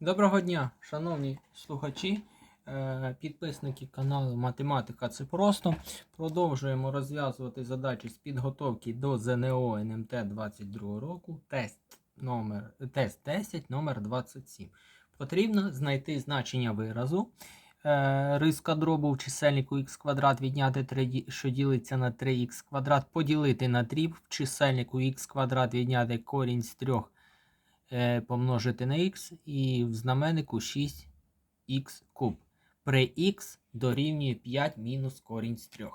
Доброго дня, шановні слухачі, е, підписники каналу Математика це просто. Продовжуємо розв'язувати задачі з підготовки до ЗНО НМТ 22 року. Тест номер, тест 10 номер 27. Потрібно знайти значення виразу. Е, Риска дробу в чисельнику х квадрат відняти 3, що ділиться на 3х квадрат, поділити на дріб в чисельнику х квадрат відняти корінь з 3 е, помножити на х і в знаменнику 6х куб. При х дорівнює 5 мінус корінь з 3.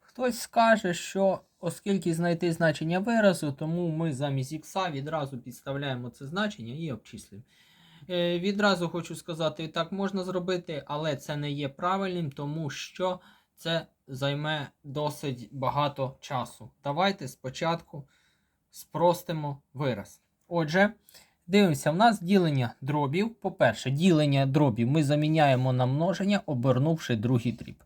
Хтось скаже, що оскільки знайти значення виразу, тому ми замість х відразу підставляємо це значення і обчислюємо. Е, відразу хочу сказати, так можна зробити, але це не є правильним, тому що це займе досить багато часу. Давайте спочатку спростимо вираз. Отже, дивимося, в нас ділення дробів. По-перше, ділення дробів ми заміняємо на множення, обернувши другий дріб.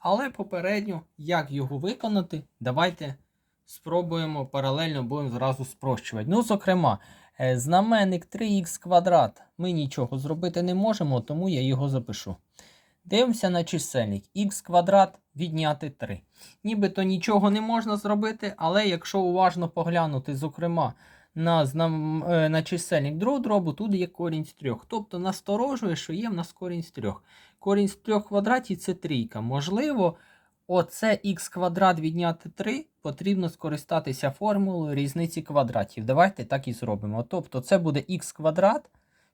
Але попередньо, як його виконати, давайте спробуємо паралельно будемо зразу спрощувати. Ну, зокрема, е, знаменник 3х квадрат ми нічого зробити не можемо, тому я його запишу. Дивимося на чисельник х квадрат відняти 3. Нібито нічого не можна зробити, але якщо уважно поглянути, зокрема, на, знам... е, на чисельник другого дробу, тут є корінь з 3. Тобто насторожує, що є в нас корінь з 3. Корінь з 3 квадратів це трійка. Можливо, оце х квадрат відняти 3 потрібно скористатися формулою різниці квадратів. Давайте так і зробимо. Тобто це буде х квадрат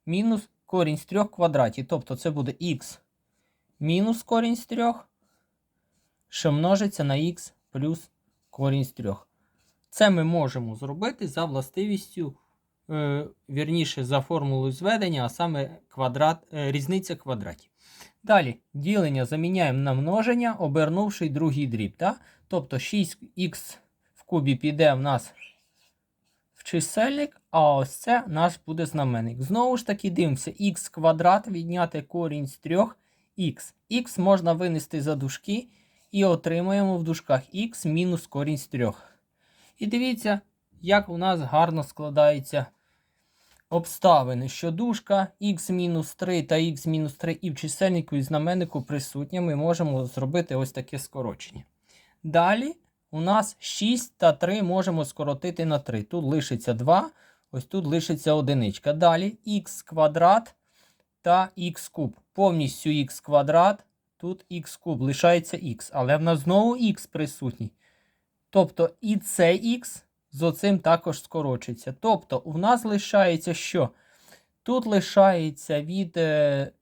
мінус корінь з 3 квадратів. Тобто це буде х мінус корінь з 3, що множиться на х плюс корінь з 3. Це ми можемо зробити за властивістю, е, вірніше, за формулою зведення, а саме квадрат, е, різниця квадратів. Далі ділення заміняємо на множення, обернувши другий дріб. Так? Тобто 6х в кубі піде в нас в чисельник, а ось це наш буде знаменник. Знову ж таки, дивимося, х квадрат відняти корінь з 3х. Х можна винести за дужки і отримаємо в дужках х мінус корінь з 3. І дивіться, як у нас гарно складаються обставини, що дужка х-3 та х-3 і в чисельнику і знаменнику присутня, ми можемо зробити ось таке скорочення. Далі у нас 6 та 3 можемо скоротити на 3. Тут лишиться 2, ось тут лишиться одиничка. Далі х квадрат та х куб. Повністю х квадрат, тут х куб, лишається х, але в нас знову х присутній. Тобто і цей х з оцим також скорочиться. Тобто, у нас лишається що? Тут лишається від е,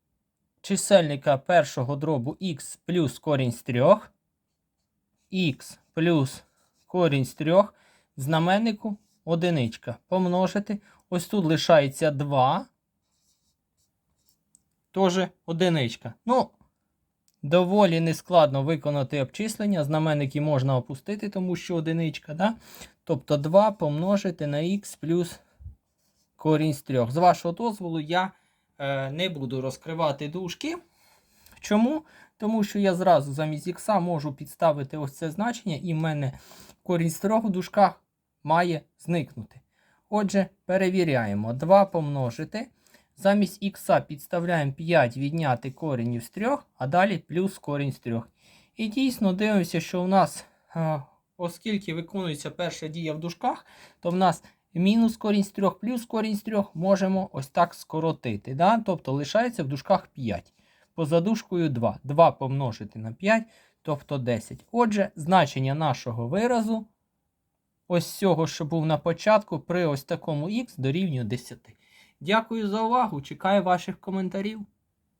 чисельника першого дробу х плюс корінь з 3, х плюс корінь з 3, в знаменнику одиничка. Помножити. Ось тут лишається 2. Теж одиничка. Ну, доволі нескладно виконати обчислення. Знаменники можна опустити, тому що одиничка. Да? Тобто 2 помножити на х плюс корінь з 3. З вашого дозволу я е, не буду розкривати дужки. Чому? Тому що я зразу замість х можу підставити ось це значення, і в мене корінь з 3 в дужках має зникнути. Отже, перевіряємо. 2 помножити. Замість х підставляємо 5 відняти корінь із 3, а далі плюс корінь з 3. І дійсно дивимося, що у нас, е, оскільки виконується перша дія в дужках, то в нас мінус корінь з 3 плюс корінь з 3 можемо ось так скоротити. Да? Тобто лишається в дужках 5. Поза дужкою 2. 2 помножити на 5, тобто 10. Отже, значення нашого виразу, ось цього, що був на початку, при ось такому х дорівнює 10. Дякую за увагу. Чекаю ваших коментарів.